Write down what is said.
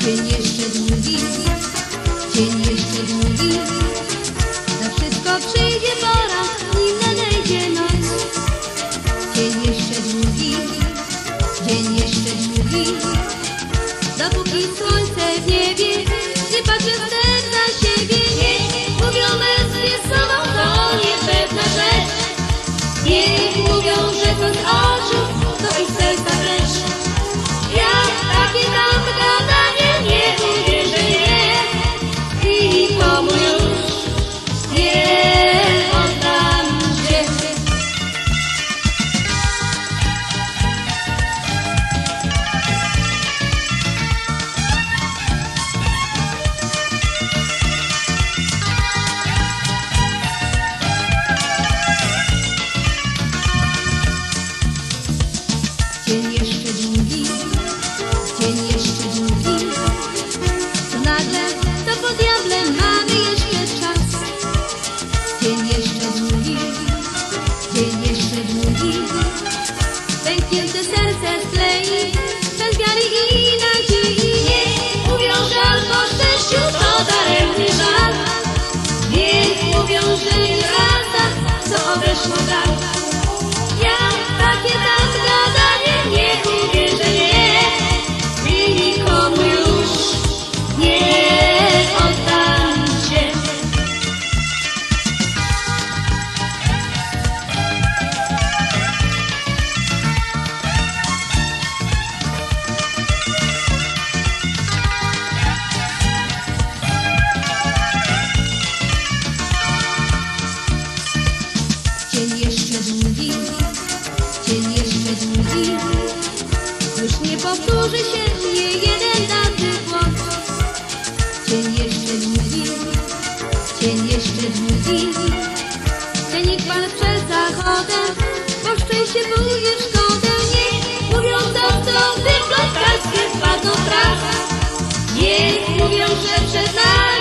Dzień jeszcze długi, dzień jeszcze długi. Na wszystko przyjdzie pora, nim nadejdzie noc. Dzień jeszcze długi, dzień jeszcze długi. Dopóki słońce w niebie Że niech pan przed zachodem Poszczęście pójdzie szkodę Niech mówią doktor, dyplomatka spadną prawa. Niech mówią, że przed nami